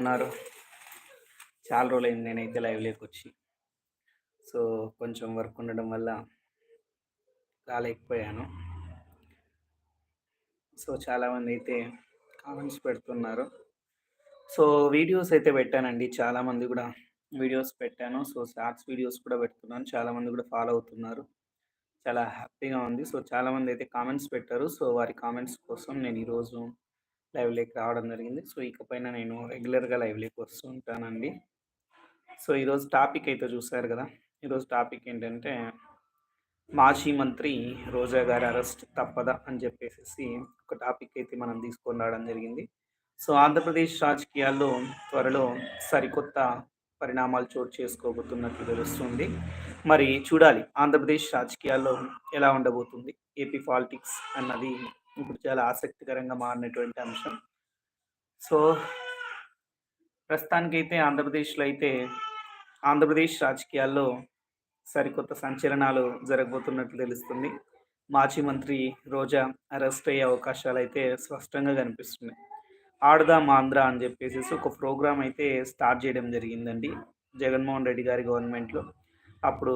ఉన్నారు చాలా రోజులైంది నేనైతే లైవ్లోకి వచ్చి. సో కొంచెం వర్క్ ఉండడం వల్ల రాలేకపోయాను. సో చాలామంది అయితే కామెంట్స్ పెడుతున్నారు. సో వీడియోస్ అయితే పెట్టానండి. చాలామంది కూడా వీడియోస్ పెట్టాను. సో షార్ట్స్ వీడియోస్ కూడా పెడుతున్నాను. చాలామంది కూడా ఫాలో అవుతున్నారు. చాలా హ్యాపీగా ఉంది. సో చాలామంది అయితే కామెంట్స్ పెట్టారు. సో వారి కామెంట్స్ కోసం నేను ఈరోజు లైవ్లోకి రావడం జరిగింది. సో ఇకపైన నేను రెగ్యులర్గా లైవ్లోకి వస్తూ ఉంటానండి. సో ఈరోజు టాపిక్ అయితే చూసారు కదా! ఈరోజు టాపిక్ ఏంటంటే మాజీ మంత్రి రోజా గారి అరెస్ట్ తప్పదా అని చెప్పేసి ఒక టాపిక్ అయితే మనం తీసుకొని రావడం జరిగింది. సో ఆంధ్రప్రదేశ్ రాజకీయాల్లో త్వరలో సరికొత్త పరిణామాలు చోటు చేసుకోబోతున్నట్లు తెలుస్తుంది. మరి చూడాలి ఆంధ్రప్రదేశ్ రాజకీయాల్లో ఎలా ఉండబోతుంది? ఏపీ పాలిటిక్స్ అన్నది ఇప్పుడు చాలా ఆసక్తికరంగా మారినటువంటి అంశం. సో ప్రస్తుతానికైతే ఆంధ్రప్రదేశ్లో అయితే ఆంధ్రప్రదేశ్ రాజకీయాల్లో సరికొత్త సంచలనాలు జరగబోతున్నట్లు తెలుస్తుంది. మాజీ మంత్రి రోజా అరెస్ట్ అయ్యే అవకాశాలు అయితే స్పష్టంగా కనిపిస్తున్నాయి. ఆడదాం ఆంధ్ర అని చెప్పేసి ఒక ప్రోగ్రామ్ అయితే స్టార్ట్ చేయడం జరిగిందండి జగన్మోహన్ రెడ్డి గారి గవర్నమెంట్లో. అప్పుడు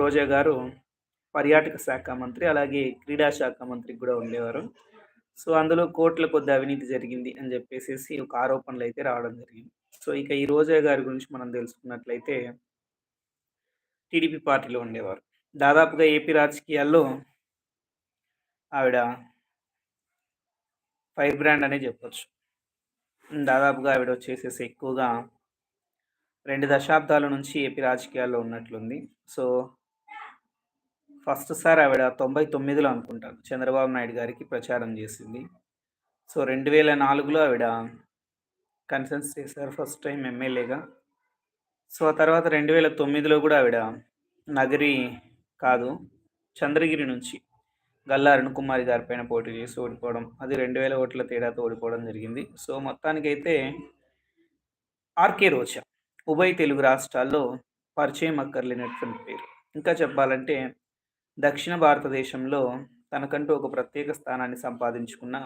రోజా గారు పర్యాటక శాఖ మంత్రి అలాగే క్రీడా శాఖ మంత్రి కూడా ఉండేవారు. సో అందులో కోట్ల కొద్ది అవినీతి జరిగింది అని చెప్పేసి ఒక ఆరోపణలు అయితే రావడం జరిగింది. సో ఇక ఈ రోజా గారి గురించి మనం తెలుసుకున్నట్లయితే టీడీపీ పార్టీలో ఉండేవారు. దాదాపుగా ఏపీ రాజకీయాల్లో ఆవిడ ఫైర్ బ్రాండ్ అనే చెప్పొచ్చు. దాదాపుగా ఆవిడ వచ్చేసేసి ఎక్కువగా రెండు దశాబ్దాల నుంచి ఏపీ రాజకీయాల్లో ఉన్నట్లుంది. సో ఫస్ట్ సార్ ఆవిడ తొంభై తొమ్మిదిలో అనుకుంటాను. చంద్రబాబు నాయుడు గారికి ప్రచారం చేసింది. సో రెండు వేల నాలుగులో ఆవిడ కన్సెన్స్ చేశారు ఫస్ట్ టైం ఎమ్మెల్యేగా. సో ఆ తర్వాత రెండు వేల తొమ్మిదిలో కూడా ఆవిడ నగరి కాదు చంద్రగిరి నుంచి గల్లా అరుణ్ కుమారి గారి పైన పోటీ చేసి ఓడిపోవడం అది రెండు వేల ఓట్ల తేడాతో ఓడిపోవడం జరిగింది. సో మొత్తానికైతే ఆర్కే రోజా ఉభయ తెలుగు రాష్ట్రాల్లో పరిచయం అక్కర్లేనటువంటి పేరు. ఇంకా చెప్పాలంటే దక్షిణ భారతదేశంలో తనకంటూ ఒక ప్రత్యేక స్థానాన్ని సంపాదించుకున్న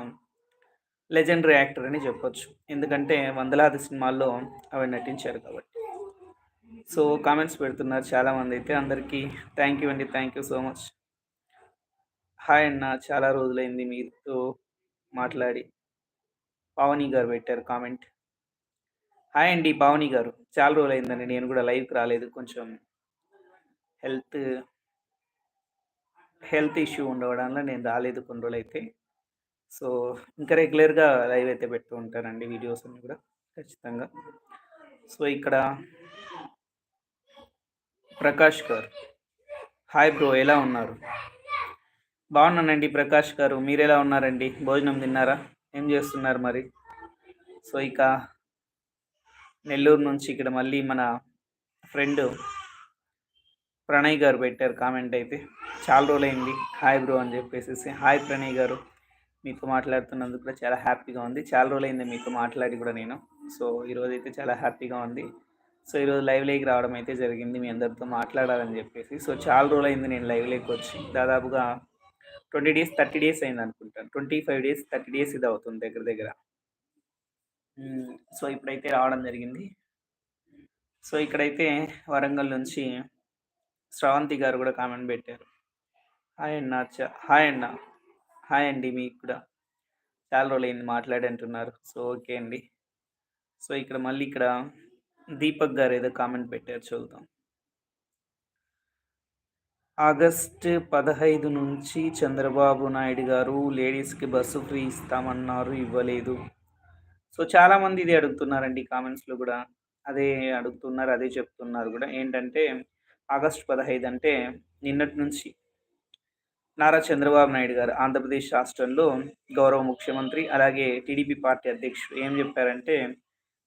లెజెండరీ యాక్టర్ అని చెప్పొచ్చు. ఎందుకంటే వందలాది సినిమాల్లో అవి నటించారు కాబట్టి. సో కామెంట్స్ పెడుతున్నారు చాలామంది అయితే అందరికీ థ్యాంక్ యూ అండి thank you so much. Hi అన్న చాలా రోజులైంది మీతో మాట్లాడి. పావని గారు పెట్టారు కామెంట్. హాయ్ అండి పావని గారు. చాలా రోజులైందండి నేను కూడా లైవ్కి రాలేదు కొంచెం హెల్త్ హెల్త్ ఇష్యూ ఉండడం వల్ల నేను రాలేదు కొన్ని రోజులు అయితే సో ఇంకా రెగ్యులర్గా లైవ్ అయితే పెడుతూ ఉంటానండి వీడియోస్ అన్నీ కూడా ఖచ్చితంగా. సో ఇక్కడ ప్రకాష్ గారు. హాయ్ బ్రో ఎలా ఉన్నారు? బాగున్నానండి ప్రకాష్ గారు. మీరు ఎలా ఉన్నారండి? భోజనం తిన్నారా? ఏం చేస్తున్నారు మరి? సో ఇక నెల్లూరు నుంచి ఇక్కడ మళ్ళీ మన ఫ్రెండ్ ప్రణయ్ గారు పెట్టారు కామెంట్ అయితే. చాలా రోజులైంది. హాయ్ బ్రో అని చెప్పేసి హాయ్ ప్రణయ్ గారు. మీతో మాట్లాడుతున్నందుకు కూడా చాలా హ్యాపీగా ఉంది. చాలా రోజులైంది మీతో మాట్లాడి కూడా నేను. సో ఈరోజు అయితే చాలా హ్యాపీగా ఉంది. సో ఈరోజు లైవ్ లేక్ రావడం అయితే జరిగింది. మీ అందరితో మాట్లాడాలని చెప్పేసి. సో చాలా రోజులైంది నేను లైవ్ లైవ్లోకి వచ్చి. దాదాపుగా ట్వంటీ డేస్ థర్టీ డేస్ అయింది అనుకుంటాను. Twenty five days thirty days ఇది అవుతుంది దగ్గర దగ్గర. సో ఇప్పుడైతే రావడం జరిగింది. సో ఇక్కడైతే వరంగల్ నుంచి శ్రవంతి గారు కూడా కామెంట్ పెట్టారు. హాయ్ అన్న హాయ్ అన్న హాయ్ అండి మీకు కూడా. చాలా రోజులు అయింది మాట్లాడి అంటున్నారు సో ఓకే అండి. సో ఇక్కడ మళ్ళీ ఇక్కడ దీపక్ గారు ఏదో కామెంట్ పెట్టారు చూద్దాం. ఆగస్ట్ పదహైదు నుంచి చంద్రబాబు నాయుడు గారు లేడీస్కి బస్సు ఫ్రీ ఇస్తామన్నారు ఇవ్వలేదు. సో చాలామంది ఇది అడుగుతున్నారండి కామెంట్స్లో కూడా. అదే అడుగుతున్నారు అదే చెప్తున్నారు కూడా. ఏంటంటే ఆగస్టు పదహైదు అంటే నిన్నటి నుంచి నారా చంద్రబాబు నాయుడు గారు ఆంధ్రప్రదేశ్ రాష్ట్రంలో గౌరవ ముఖ్యమంత్రి అలాగే టీడీపీ పార్టీ అధ్యక్షుడు ఏం చెప్పారంటే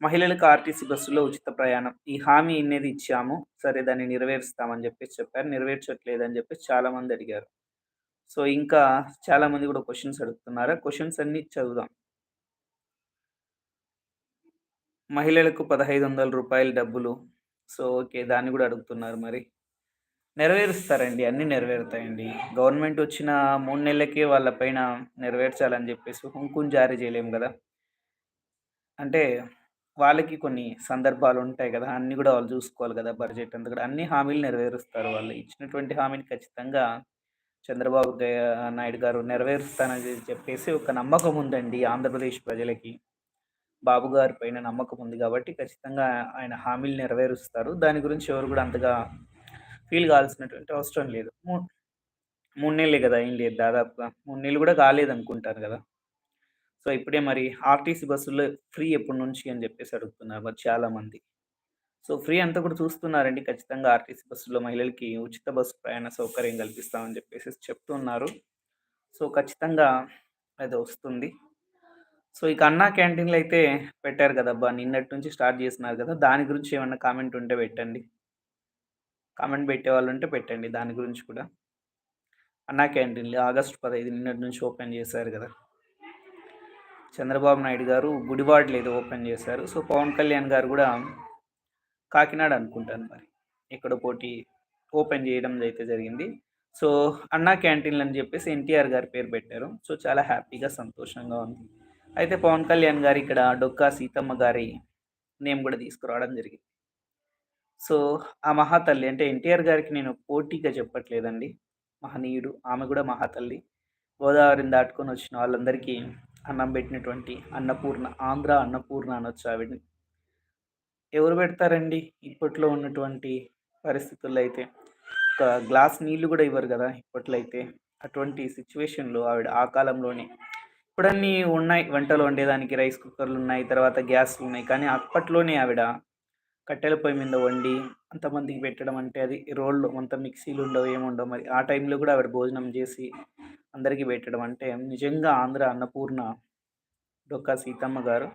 మహిళలకు ఆర్టీసీ బస్సులో ఉచిత ప్రయాణం. ఈ హామీ అనేది ఇచ్చాము. సరే దాన్ని నెరవేరుస్తామని చెప్పేసి చెప్పారు. నెరవేర్చట్లేదని చెప్పేసి చాలామంది అడిగారు. సో ఇంకా చాలామంది కూడా క్వశ్చన్స్ అడుగుతున్నారు. క్వశ్చన్స్ అన్ని చదువుదాం. మహిళలకు పదహైదు వందల రూపాయల డబ్బులు సో ఓకే దాన్ని కూడా అడుగుతున్నారు మరి నెరవేరుస్తారండి అన్నీ నెరవేరుతాయండి గవర్నమెంట్ వచ్చిన మూడు నెలలకే వాళ్ళ పైన నెరవేర్చాలని చెప్పేసి హుంకుం జారీ చేయలేము కదా అంటే వాళ్ళకి కొన్ని సందర్భాలు ఉంటాయి కదా అన్నీ కూడా వాళ్ళు చూసుకోవాలి కదా బడ్జెట్ అంతా కూడా. అన్ని హామీలు నెరవేరుస్తారు వాళ్ళు. ఇచ్చినటువంటి హామీని ఖచ్చితంగా చంద్రబాబు నాయుడు గారు నెరవేరుస్తానని చెప్పేసి ఒక నమ్మకం ఉందండి ఆంధ్రప్రదేశ్ ప్రజలకి. బాబు గారి పైన నమ్మకం ఉంది కాబట్టి ఖచ్చితంగా ఆయన హామీలు నెరవేరుస్తారు. దాని గురించి ఎవరు కూడా అంతగా ఫీల్ కావాల్సినటువంటి అవసరం లేదు. మూడు నెలలే కదా ఏం లేదు దాదాపుగా. మూడు నెలలు కూడా కాలేదు అనుకుంటారు కదా సో, ఇప్పుడే మరి ఆర్టీసీ బస్సుల్లో ఫ్రీ ఎప్పటి నుంచి అని చెప్పేసి అడుగుతున్నారు మరి చాలామంది. సో, ఫ్రీ అంతా కూడా చూస్తున్నారండి. ఖచ్చితంగా ఆర్టీసీ బస్సులో మహిళలకి ఉచిత బస్సు ప్రయాణ సౌకర్యం కల్పిస్తామని చెప్పేసి చెప్తున్నారు. సో, ఖచ్చితంగా అది వస్తుంది. సో, ఇక అన్నా క్యాంటీన్లు అయితే పెట్టారు కదబ్బా నిన్నటి నుంచి స్టార్ట్ చేస్తున్నారు కదా దాని గురించి ఏమన్నా కామెంట్ ఉంటే పెట్టండి. కామెంట్ పెట్టే వాళ్ళు ఉంటే పెట్టండి దాని గురించి కూడా. అన్నా క్యాంటీన్‌లు ఆగస్టు 15 నిన్నటి నుంచి ఓపెన్ చేశారు కదా చంద్రబాబు నాయుడు గారు గుడివాడలు ఏదో ఓపెన్ చేశారు సో, పవన్ కళ్యాణ్ గారు కూడా కాకినాడ అనుకుంటాను మరి. ఎక్కడో పోటీ ఓపెన్ చేయడం అయితే జరిగింది. సో, అన్నా క్యాంటీన్‌లు అని చెప్పేసి ఎన్టీఆర్ గారి పేరు పెట్టారు. సో, చాలా హ్యాపీగా, సంతోషంగా ఉంది. అయితే పవన్ కళ్యాణ్ గారు ఇక్కడ డొక్కా సీతమ్మ గారి నేమ్ కూడా తీసుకురావడం జరిగింది. సో, ఆ మహాతల్లి అంటే ఎన్టీఆర్ గారికి నేను పోటీగా చెప్పట్లేదండి. మహనీయుడు. ఆమె కూడా మహాతల్లి. గోదావరిని దాటుకొని వచ్చిన వాళ్ళందరికీ అన్నం పెట్టినటువంటి అన్నపూర్ణ. ఆంధ్ర అన్నపూర్ణ అనొచ్చు ఆవిడని. ఎవరు పెడతారండి? ఇప్పట్లో ఉన్నటువంటి పరిస్థితుల్లో అయితే. ఒక గ్లాస్ నీళ్ళు కూడా ఇవ్వరు కదా ఇప్పట్లో అయితే. అటువంటి సిచ్యువేషన్లో ఆవిడ ఆ కాలంలోనే ఇప్పుడన్నీ ఉన్నాయి. వంటలు వండేదానికి రైస్ కుక్కర్లు ఉన్నాయి తర్వాత గ్యాస్లు ఉన్నాయి కానీ అప్పట్లోనే ఆవిడ కట్టెల పొయ్యి మీద వండి అంతమందికి పెట్టడం అంటే అది రోళ్ళు అంత మిక్సీలు ఉండవు, ఏముండవు. మరి ఆ టైంలో కూడా ఆవిడ భోజనం చేసి అందరికీ పెట్టడం అంటే నిజంగా ఆంధ్ర అన్నపూర్ణ డొక్కా సీతమ్మ గారు.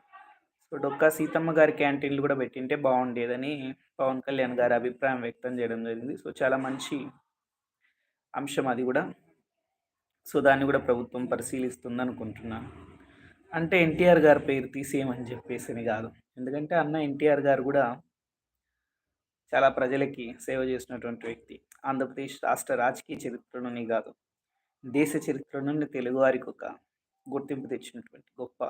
సో, డొక్కా సీతమ్మ గారి క్యాంటీన్‌లు కూడా పెట్టింటే బాగుండేదని పవన్ కళ్యాణ్ గారి అభిప్రాయం వ్యక్తం చేయడం జరిగింది. సో, చాలా మంచి అంశం అది కూడా సో, దాన్ని కూడా ప్రభుత్వం పరిశీలిస్తుందనుకుంటున్నాను. అంటే ఎన్టీఆర్ గారి పేరు తీసేయమని చెప్పేసి కాదు ఎందుకంటే అన్న ఎన్టీఆర్ గారు కూడా చాలా ప్రజలకి సేవ చేసినటువంటి వ్యక్తి. ఆంధ్రప్రదేశ్ రాష్ట్ర రాజకీయ చరిత్రలోనే కాదు దేశ చరిత్రలోనే తెలుగువారికి ఒక గుర్తింపు తెచ్చినటువంటి గొప్ప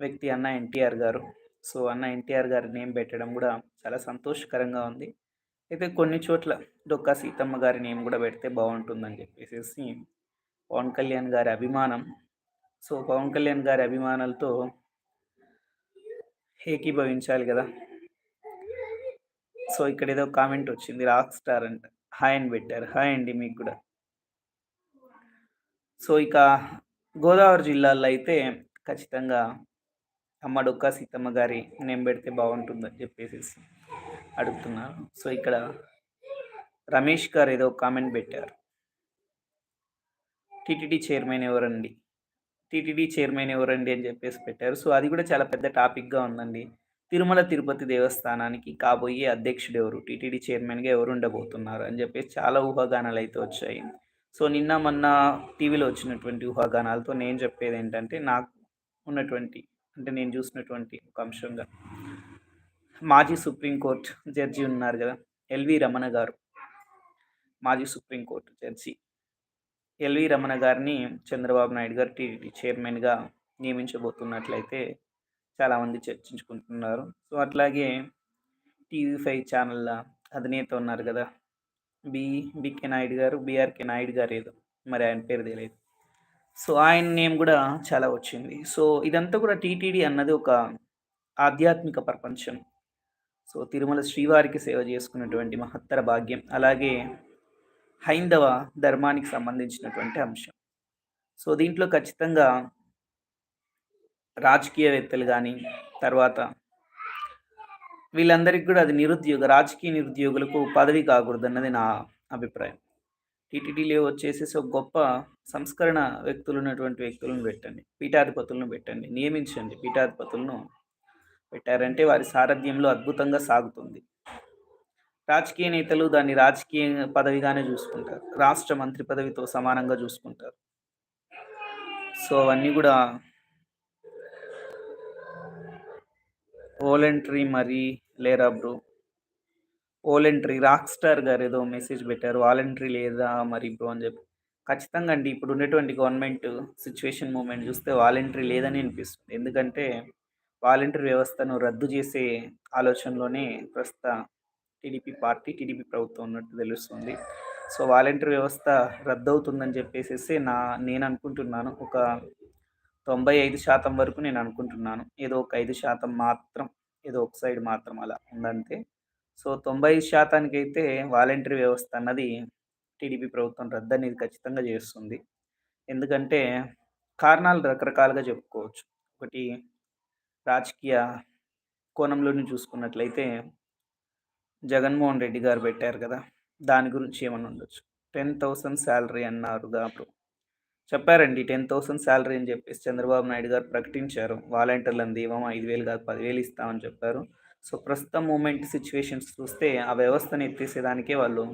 వ్యక్తి అన్న ఎన్టీఆర్ గారు. సో, అన్న ఎన్టీఆర్ గారి నేమ్ పెట్టడం కూడా చాలా సంతోషకరంగా ఉంది. అయితే కొన్ని చోట్ల డొక్కా సీతమ్మ గారి నేమ్ కూడా పెడితే బాగుంటుందని చెప్పేసి పవన్ కళ్యాణ్ గారి అభిమానం. సో, పవన్ కళ్యాణ్ గారి అభిమానులతో ఏకీభవించాలి కదా సో, ఇక్కడ ఏదో కామెంట్ వచ్చింది. రాక్ స్టార్ అంట. హాయ్ అని పెట్టారు హాయ్ అండి మీకు కూడా సో, ఇక గోదావరి జిల్లాల్లో అయితే ఖచ్చితంగా అమ్మ డొక్కా సీతమ్మ గారి నేమ్ పెడితే బాగుంటుందని చెప్పేసేసి అడుగుతున్నారు. సో, ఇక్కడ రమేష్ గారు ఏదో కామెంట్ పెట్టారు టీటీడీ చైర్మన్ ఎవరండి? టీటీడీ చైర్మన్ ఎవరండి అని చెప్పేసి పెట్టారు. సో, అది కూడా చాలా పెద్ద టాపిక్‌గా ఉందండి. తిరుమల తిరుపతి దేవస్థానానికి కాబోయే అధ్యక్షుడెవరు? టీటీడీ చైర్మన్‌గా ఎవరు ఉండబోతున్నారు? అని చెప్పేసి చాలా ఊహాగానాలు అయితే వచ్చాయి. సో, నిన్న మొన్న టీవీలో వచ్చినటువంటి ఊహాగానాలతో నేను చెప్పేది ఏంటంటే నాకు ఉన్నటువంటి అంటే నేను చూసినటువంటి ఒక అంశంగా మాజీ సుప్రీం కోర్ట్ జడ్జి ఉన్నారు కదా ఎల్‌వి రమణ గారు. మాజీ supreme court judge. LV Ramana గారిని చంద్రబాబు నాయుడు గారు టీటీడీ చైర్మన్‌గా నియమించబోతున్నట్లయితే చాలామంది చర్చించుకుంటున్నారు. సో, అట్లాగే టీవీ ఫైవ్ ఛానళ్ళ అధినేత ఉన్నారు కదా బి బికే నాయుడు గారు, బీఆర్‌కే నాయుడు గారు ఏదో మరి ఆయన పేరు తెలియదు సో, ఆయన నేమ్ కూడా చాలా వచ్చింది. సో, ఇదంతా కూడా టీటీడీ అన్నది ఒక ఆధ్యాత్మిక ప్రపంచం. సో, తిరుమల శ్రీవారికి సేవ చేసుకున్నటువంటి మహత్తర భాగ్యం. అలాగే హైందవ ధర్మానికి సంబంధించినటువంటి అంశం. సో, దీంట్లో ఖచ్చితంగా రాజకీయవేత్తలు కానీ తర్వాత వీళ్ళందరికీ కూడా అది నిరుద్యోగ రాజకీయ నిరుద్యోగులకు పదవి కాకూడదన్నది నా అభిప్రాయం. టీటీడీలో వచ్చేసేసి ఒక గొప్ప సంస్కరణ వ్యక్తులు ఉన్నటువంటి వ్యక్తులను పెట్టండి. పీఠాధిపతులను పెట్టండి. నియమించండి పీఠాధిపతులను పెట్టారంటే వారి సారథ్యంలో అద్భుతంగా సాగుతుంది. రాజకీయ నేతలు దాన్ని రాజకీయ పదవిగానే చూసుకుంటారు రాష్ట్ర మంత్రి పదవితో సమానంగా చూసుకుంటారు సో, అవన్నీ కూడా ఓలెంట్రీ మరి లేరా బ్రో? ఓలెంట్రీ రాక్ స్టార్ గారు ఏదో మెసేజ్ పెట్టారు. వాలంటరీ లేదా మరి బ్రో అని చెప్పి ఖచ్చితంగా అండి. ఇప్పుడు ఉన్నటువంటి గవర్నమెంట్ సిచ్యువేషన్ మూమెంట్ చూస్తే వాలంటరీ లేదని అనిపిస్తుంది. ఎందుకంటే వాలంటరీ వ్యవస్థను రద్దు చేసే ఆలోచనలోనే ప్రస్తుత టీడీపీ పార్టీ టీడీపీ ప్రభుత్వం ఉన్నట్టు తెలుస్తుంది. సో వాలంటరీ వ్యవస్థ రద్దవుతుందని చెప్పేసేసి నా నేను అనుకుంటున్నాను. ఒక తొంభై ఐదు శాతం వరకు నేను అనుకుంటున్నాను. ఏదో ఒక ఐదు శాతం మాత్రం ఏదో ఒక సైడ్ మాత్రం అలా ఉందంతే. సో తొంభై శాతానికి అయితే వాలంటరీ వ్యవస్థ అన్నది టీడీపీ ప్రభుత్వం రద్దు అనేది ఖచ్చితంగా చేస్తుంది. ఎందుకంటే కారణాలు రకరకాలుగా చెప్పుకోవచ్చు. ఒకటి రాజకీయ కోణంలోని చూసుకున్నట్లయితే జగన్మోహన్ రెడ్డి గారు పెట్టారు కదా! దాని గురించి ఏమన్నా ఉండొచ్చు. టెన్ థౌసండ్ శాలరీ అన్నారు అప్పుడు చెప్పారండి టెన్ థౌసండ్ శాలరీ అని చెప్పేసి చంద్రబాబు నాయుడు గారు ప్రకటించారు. వాలంటీర్లను దీవమా ఐదు వేలు కాదు పదివేలు ఇస్తామని చెప్పారు. సో ప్రస్తుతం మూమెంట్ సిచ్యువేషన్స్ చూస్తే ఆ వ్యవస్థను ఎత్తేసేదానికే వాళ్ళు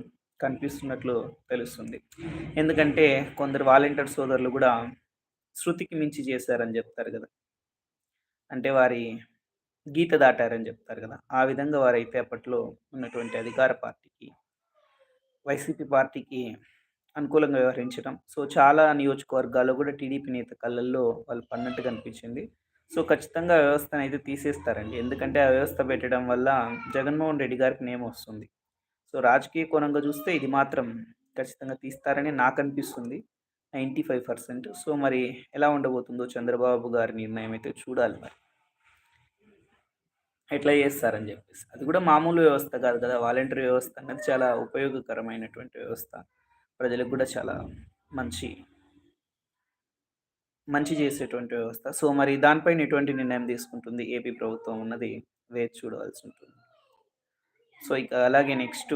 కనిపిస్తున్నట్లు తెలుస్తుంది. ఎందుకంటే కొందరు వాలంటీర్ సోదరులు కూడా శృతికి మించి చేశారని చెప్తారు కదా! అంటే వారి గీత దాటారని చెప్తారు కదా! ఆ విధంగా వారైతే అప్పట్లో ఉన్నటువంటి అధికార పార్టీకి వైసీపీ పార్టీకి అనుకూలంగా వ్యవహరించడం. సో చాలా నియోజకవర్గాల్లో కూడా టీడీపీ నేత కళ్ళల్లో వాళ్ళు పన్నట్టు కనిపించింది సో ఖచ్చితంగా వ్యవస్థను అయితే తీసేస్తారండి. ఎందుకంటే ఆ వ్యవస్థ పెట్టడం వల్ల జగన్మోహన్ రెడ్డి గారికి నేమ్ వస్తుంది. సో రాజకీయ కోణంగా చూస్తే ఇది మాత్రం ఖచ్చితంగా తీస్తారని నాకు అనిపిస్తుంది. Ninety five percent. సో మరి ఎలా ఉండబోతుందో చంద్రబాబు గారి నిర్ణయం అయితే చూడాలి మరి. ఎట్లా చేస్తారని చెప్పేసి. అది కూడా మామూలు వ్యవస్థ కాదు కదా. వాలంటరీ వ్యవస్థ అనేది చాలా ఉపయోగకరమైనటువంటి వ్యవస్థ. ప్రజలకు కూడా చాలా మంచి మంచి చేసేటువంటి వ్యవస్థ. సో మరి దానిపైన ఎటువంటి నిర్ణయం తీసుకుంటుంది? ఏపీ ప్రభుత్వం ఉన్నది వేచి చూడవలసి ఉంటుంది. సో ఇక అలాగే నెక్స్ట్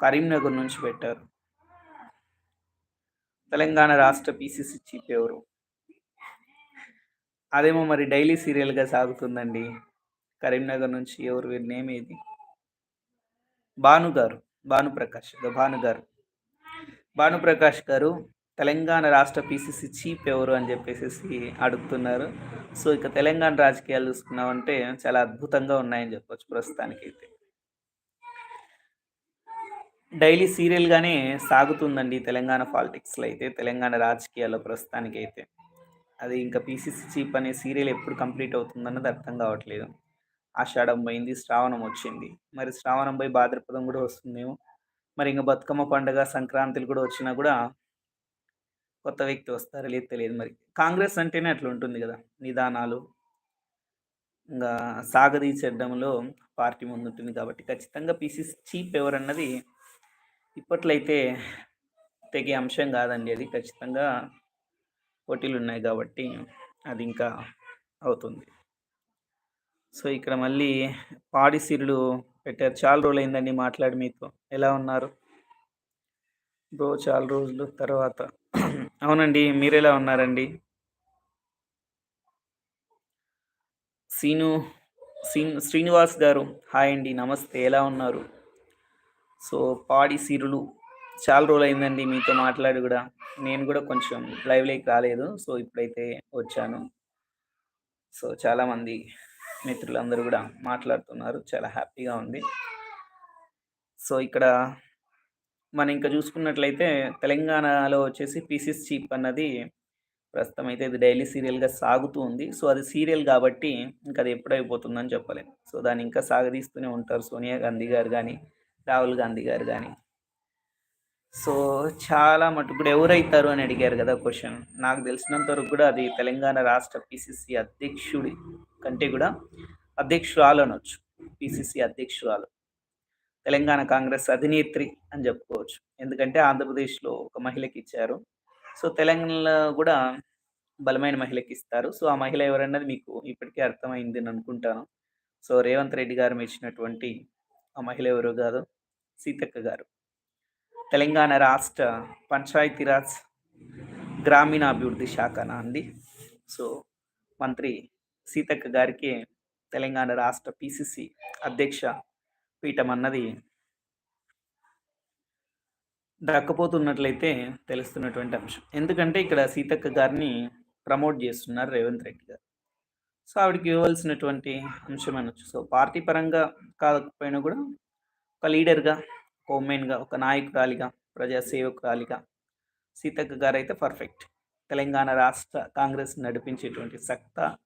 కరీంనగర్ నుంచి పెట్టారు. తెలంగాణ రాష్ట్ర పీసీసీ చీఫ్ ఎవరు? అదేమో మరి డైలీ సీరియల్గా సాగుతుందండి. కరీంనగర్ నుంచి ఎవరు నేమ్ ఏది? భాను గారు భానుప్రకాష్ భాను గారు. భానుప్రకాష్ గారు తెలంగాణ రాష్ట్ర పీసీసీ చీఫ్ ఎవరు అని చెప్పేసి అడుగుతున్నారు. సో ఇక తెలంగాణ రాజకీయాలు చూసుకున్నామంటే చాలా అద్భుతంగా ఉన్నాయని చెప్పొచ్చు ప్రస్తుతానికి అయితే డైలీ సీరియల్గానే సాగుతుందండి తెలంగాణ పాలిటిక్స్లో అయితే తెలంగాణ రాజకీయాల్లో ప్రస్తుతానికి అయితే అది ఇంకా పీసీసీ చీఫ్ అనే సీరియల్ ఎప్పుడు కంప్లీట్ అవుతుందన్నది అర్థం కావట్లేదు. ఆషాఢం పోయింది శ్రావణం వచ్చింది. మరి శ్రావణం పోయి భాద్రపదం కూడా వస్తుందేమో? మరి ఇంకా బతుకమ్మ పండుగ సంక్రాంతిలు కూడా వచ్చినా కూడా కొత్త వ్యక్తి వస్తారో లేదు తెలియదు మరి. కాంగ్రెస్ అంటేనే అట్లా ఉంటుంది కదా నిదానాలు. ఇంకా సాగదీచడంలో పార్టీ ముందుంటుంది కాబట్టి ఖచ్చితంగా పీసీసీ చీప్ ఎవరన్నది ఇప్పట్లో అయితే తెగే అంశం కాదండి అది. ఖచ్చితంగా పోటీలు ఉన్నాయి కాబట్టి అది ఇంకా అవుతుంది. సో ఇక్కడ మళ్ళీ పాడి సిరులు పెట్టారు. చాలా రోజులు అయిందండి మాట్లాడి మీతో. ఎలా ఉన్నారు? బ్రో చాలా రోజులు తర్వాత. అవునండి మీరు ఎలా ఉన్నారండి? సీను సీన్ శ్రీనివాస్ గారు హాయ్ అండి నమస్తే. ఎలా ఉన్నారు? సో పాడి సిరులు. చాలా రోజులు అయిందండి మీతో మాట్లాడి కూడా. నేను కూడా కొంచెం లైవ్లోకి రాలేదు. సో ఇప్పుడైతే వచ్చాను. సో చాలామంది మిత్రులందరూ కూడా మాట్లాడుతున్నారు. చాలా హ్యాపీగా ఉంది. సో ఇక్కడ మనం ఇంకా చూసుకున్నట్లయితే తెలంగాణలో వచ్చేసి పీసీస్ చీప్ అన్నది ప్రస్తుతం అయితే ఇది డైలీ సీరియల్గా సాగుతూ ఉంది. సో అది సీరియల్ కాబట్టి ఇంకా అది ఎప్పుడైపోతుందని చెప్పలేము సో దాన్ని ఇంకా సాగదీస్తూనే ఉంటారు సోనియా గాంధీ గారు కానీ రాహుల్ గాంధీ గారు కానీ సో చాలా మటుకు ఎవరైతారు అని అడిగారు కదా క్వశ్చన్. నాకు తెలిసినంత వరకు కూడా అది తెలంగాణ రాష్ట్ర పిసిసి అధ్యక్షుడి కంటే కూడా అధ్యక్షురాలు అనొచ్చు. పిసిసి అధ్యక్షురాలు. తెలంగాణ కాంగ్రెస్ అధినేత్రి అని చెప్పుకోవచ్చు. ఎందుకంటే ఆంధ్రప్రదేశ్లో ఒక మహిళకి ఇచ్చారు. సో తెలంగాణలో కూడా బలమైన మహిళకి ఇస్తారు. సో ఆ మహిళ ఎవరన్నది మీకు ఇప్పటికే అర్థమైంది అని అనుకుంటాను. సో రేవంత్ రెడ్డి గారు ఇచ్చినటువంటి ఆ మహిళ ఎవరు కాదు? సీతక్క గారు. తెలంగాణ రాష్ట్ర పంచాయతీరాజ్ గ్రామీణాభివృద్ధి శాఖనా అంది సో మంత్రి సీతక్క గారికి తెలంగాణ రాష్ట్ర పిసిసి అధ్యక్ష పీఠం అన్నది దక్కపోతున్నట్లయితే తెలుస్తున్నటువంటి అంశం. ఎందుకంటే ఇక్కడ సీతక్క గారిని ప్రమోట్ చేస్తున్నారు రేవంత్ రెడ్డి గారు. సో ఆవిడకి ఇవ్వాల్సినటువంటి అంశం అనొచ్చు. సో పార్టీ పరంగా కాకపోయినా కూడా ఒక లీడర్గా ఒక ఉమెన్గా ఒక నాయకురాలిగా ప్రజాసేవకురాలిగా సీతక్క గారు అయితే పర్ఫెక్ట్. తెలంగాణ రాష్ట్ర కాంగ్రెస్ నడిపించేటువంటి సక్త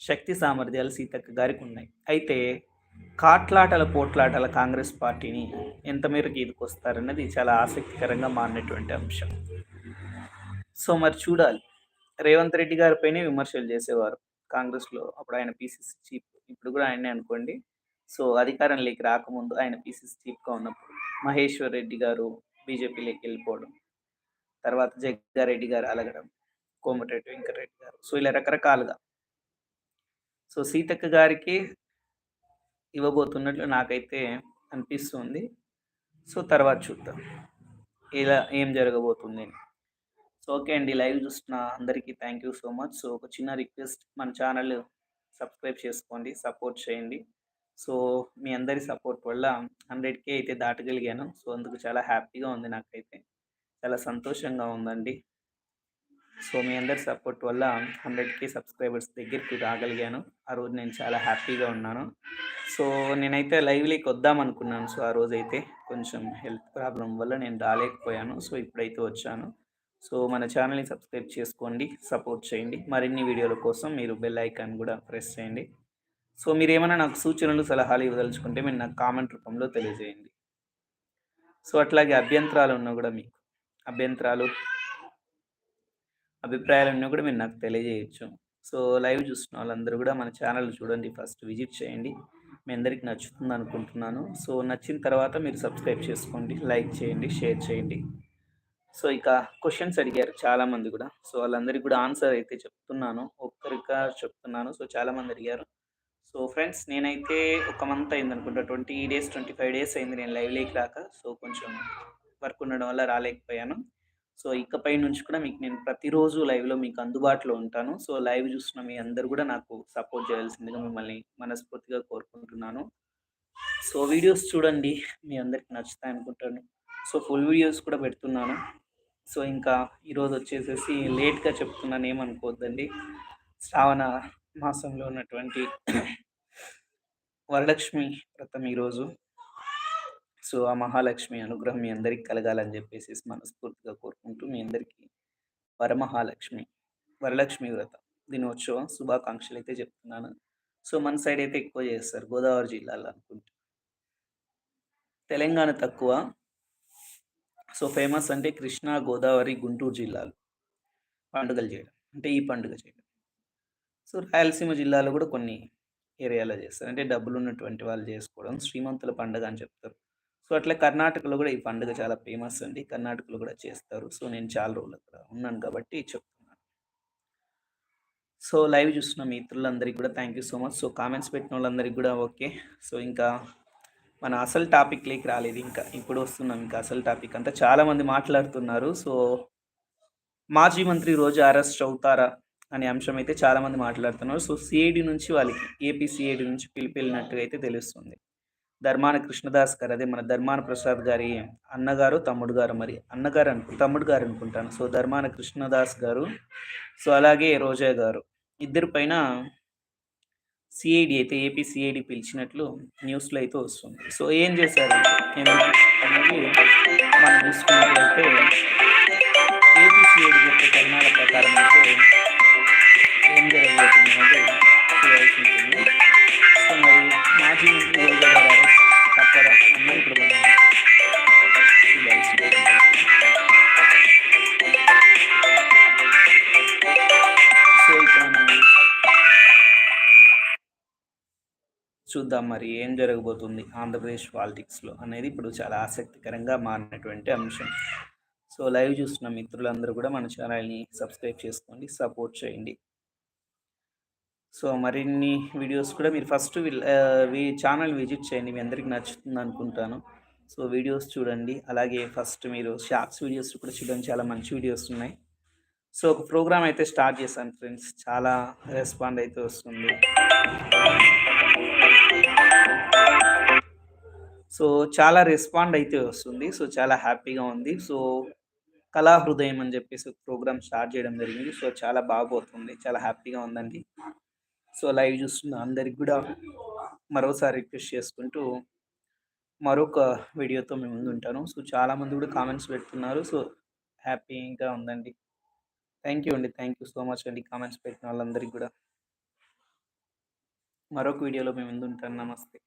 శక్తి సామర్థ్యాలు సీతక్క గారికి ఉన్నాయి. అయితే కాట్లాటల పోట్లాటల కాంగ్రెస్ పార్టీని ఎంత మేరకు ఎదుకొస్తారన్నది చాలా ఆసక్తికరంగా మారినటువంటి అంశం. సో మరి చూడాలి. రేవంత్ రెడ్డి గారిపైనే విమర్శలు చేసేవారు. కాంగ్రెస్లో అప్పుడు ఆయన పీసీసీ చీఫ్ ఇప్పుడు కూడా ఆయనే అనుకోండి. సో అధికారంలోకి రాకముందు ఆయన పీసీసీ చీఫ్గా ఉన్నప్పుడు మహేశ్వర్ రెడ్డి గారు బీజేపీలోకి వెళ్ళిపోవడం తర్వాత జగ్గారెడ్డి గారు అలగడం కోమటిరెడ్డి వెంకటరెడ్డి గారు. సో ఇలా రకరకాలుగా. సో సీతక్క గారికి ఇవ్వబోతున్నట్లు నాకైతే అనిపిస్తుంది. సో తర్వాత చూద్దాం. ఇలా ఏం జరగబోతుంది అని. సో ఓకే అండి. లైవ్ చూస్తున్న అందరికీ thank you so much. So ఒక చిన్న రిక్వెస్ట్ మన ఛానల్ సబ్స్క్రైబ్ చేసుకోండి సపోర్ట్ చేయండి. సో మీ అందరి సపోర్ట్ వల్ల హండ్రెడ్కే అయితే దాటగలిగాను. సో అందుకు చాలా హ్యాపీగా ఉంది నాకైతే. చాలా సంతోషంగా ఉందండి. సో మీ అందరి సపోర్ట్ వల్ల హండ్రెడ్కి సబ్స్క్రైబర్స్ దగ్గరికి రాగలిగాను. ఆ రోజు నేను చాలా హ్యాపీగా ఉన్నాను. సో నేనైతే లైవ్లీకి వద్దాం అనుకున్నాను. సో ఆ రోజైతే కొంచెం హెల్త్ ప్రాబ్లం వల్ల నేను రాలేకపోయాను. సో ఇప్పుడైతే వచ్చాను. సో మన ఛానల్ని సబ్స్క్రైబ్ చేసుకోండి సపోర్ట్ చేయండి. మరిన్ని వీడియోల కోసం మీరు బెల్ ఐకాన్ కూడా ప్రెస్ చేయండి. సో మీరు ఏమైనా నాకు సూచనలు సలహాలు ఇవ్వదలుచుకుంటే మీరు నాకు కామెంట్ రూపంలో తెలియజేయండి. సో అట్లాగే అభ్యంతరాలు ఉన్నా కూడా మీకు అభ్యంతరాలు అభిప్రాయాలు ఉన్నా కూడా మీరు నాకు తెలియజేయచ్చు. సో లైవ్ చూస్తున్న వాళ్ళందరూ కూడా మన ఛానల్ చూడండి ఫస్ట్ విజిట్ చేయండి. మీ అందరికి నచ్చుతుంది అనుకుంటున్నాను. సో నచ్చిన తర్వాత మీరు సబ్స్క్రైబ్ చేసుకోండి లైక్ చేయండి షేర్ చేయండి. సో ఇక క్వశ్చన్స్ అడిగారు చాలా మంది కూడా. సో వాళ్ళందరికీ కూడా ఆన్సర్ అయితే చెప్తున్నాను. ఒక్కరిగా చెప్తున్నాను. సో చాలా మంది అడిగారు. సో ఫ్రెండ్స్ నేనైతే ఒక మంత్ అయింది అనుకుంటా. Twenty days twenty five days అయింది నేను లైవ్లోకి రాక. సో కొంచెం వర్క్ ఉండడం వల్ల రాలేకపోయాను. సో ఇకపై నుంచి కూడా మీకు నేను ప్రతిరోజు లైవ్లో మీకు అందుబాటులో ఉంటాను. సో లైవ్ చూస్తున్న మీ అందరు కూడా నాకు సపోర్ట్ చేయాల్సిందిగా మిమ్మల్ని మనస్ఫూర్తిగా కోరుకుంటున్నాను. సో వీడియోస్ చూడండి. మీ అందరికి నచ్చుతాయి అనుకుంటాను. సో ఫుల్ వీడియోస్ కూడా పెడుతున్నాను. సో ఇంకా ఈరోజు వచ్చేసేసి లేట్గా చెప్తున్నాను ఏమనుకోవద్దండి. శ్రావణ మాసంలో ఉన్నటువంటి వరలక్ష్మి వ్రతం ఈరోజు. సో ఆ మహాలక్ష్మి అనుగ్రహం మీ అందరికి కలగాలని చెప్పేసి మనస్ఫూర్తిగా కోరుకుంటూ మీ అందరికీ వరమహాలక్ష్మి వరలక్ష్మి వ్రతం దినోత్సవం శుభాకాంక్షలు అయితే చెప్తున్నాను. సో మన సైడ్ అయితే ఎక్కువ చేస్తారు గోదావరి జిల్లాలో అనుకుంటా. తెలంగాణ తక్కువ. సో ఫేమస్ అంటే కృష్ణా గోదావరి గుంటూరు జిల్లాలు. పండుగలు చేయడం. అంటే ఈ పండుగ చేయడం. సో రాయలసీమ జిల్లాలో కూడా కొన్ని ఏరియాలో చేస్తారు. అంటే డబ్బులు ఉన్నటువంటి వాళ్ళు చేసుకోవడం శ్రీమంతుల పండుగ అని చెప్తారు. సో అట్లా కర్ణాటకలో కూడా ఈ పండుగ చాలా ఫేమస్ అండి. కర్ణాటకలో కూడా చేస్తారు. సో నేను చాలా రోజులు అక్కడ ఉన్నాను కాబట్టి చెప్తున్నాను. సో లైవ్ చూస్తున్న మిత్రులందరికీ కూడా thank you so much. So comments పెట్టిన వాళ్ళందరికీ కూడా ఓకే. సో ఇంకా మన అసలు టాపిక్లోకి రాలేదు. ఇంకా ఇప్పుడు వస్తున్నాం. ఇంకా అసలు టాపిక్ అంతా చాలామంది మాట్లాడుతున్నారు. సో మాజీ మంత్రి రోజు అరెస్ట్ అవుతారా అనే అంశం అయితే చాలామంది మాట్లాడుతున్నారు. సో సిఐడి నుంచి వాళ్ళకి ఏపీ సిఐడి నుంచి పిలిపిల్లినట్టుగా అయితే తెలుస్తుంది. ధర్మాన కృష్ణదాస్ గారు అదే మన ధర్మాన ప్రసాద్ గారి అన్నగారు తమ్ముడు గారు మరి అన్నగారు అను తమ్ముడు గారు అనుకుంటాను. సో ధర్మాన కృష్ణదాస్ గారు సో అలాగే రోజా గారు. ఇద్దరి పైన సిఐడి అయితే ఏపీ సిఐడి పిలిచినట్లు న్యూస్లో అయితే వస్తుంది. సో ఏం చేశారు అనేది మనం చూసుకున్నట్లయితే ఏపీ సిఐడి చెప్పే కర్ణాల ప్రకారం అయితే ఏం జరగబోతుంది అంటే చూద్దాం మరి ఏం జరగబోతుంది ఆంధ్రప్రదేశ్ పాలిటిక్స్లో అనేది ఇప్పుడు చాలా ఆసక్తికరంగా మారినటువంటి అంశం. సో లైవ్ చూస్తున్న మిత్రులందరూ కూడా మన ఛానల్ని సబ్స్క్రైబ్ చేసుకోండి సపోర్ట్ చేయండి. సో మరిన్ని వీడియోస్ కూడా మీరు ఫస్ట్ ఛానల్ విజిట్ చేయండి మీ అందరికి నచ్చుతుంది అనుకుంటాను. సో వీడియోస్ చూడండి అలాగే ఫస్ట్ మీరు షార్ట్స్ వీడియోస్ కూడా చూడండి చాలా మంచి వీడియోస్ ఉన్నాయి. సో ఒక ప్రోగ్రామ్ అయితే స్టార్ట్ చేశాను ఫ్రెండ్స్ చాలా రెస్పాండ్ అయితే వస్తుంది. సో చాలా రెస్పాండ్ అయితే వస్తుంది. సో చాలా హ్యాపీగా ఉంది. సో కళా హృదయం అని చెప్పేసి ప్రోగ్రామ్ స్టార్ట్ చేయడం జరిగింది. సో చాలా బాగోతుంది చాలా హ్యాపీగా ఉందండి. సో లైవ్ చూస్తున్న అందరికి కూడా మరోసారి రిక్వెస్ట్ చేసుకుంటూ మరొక వీడియోతో మేము ముందు ఉంటాను. సో చాలామంది కూడా కామెంట్స్ పెడుతున్నారు. సో హ్యాపీగా ఉందండి. థ్యాంక్ యూ అండి. థ్యాంక్ యూ సో మచ్ అండి. కామెంట్స్ పెట్టిన వాళ్ళందరికీ కూడా. మరొక వీడియోలో మీ ముందుంటాను. నమస్తే.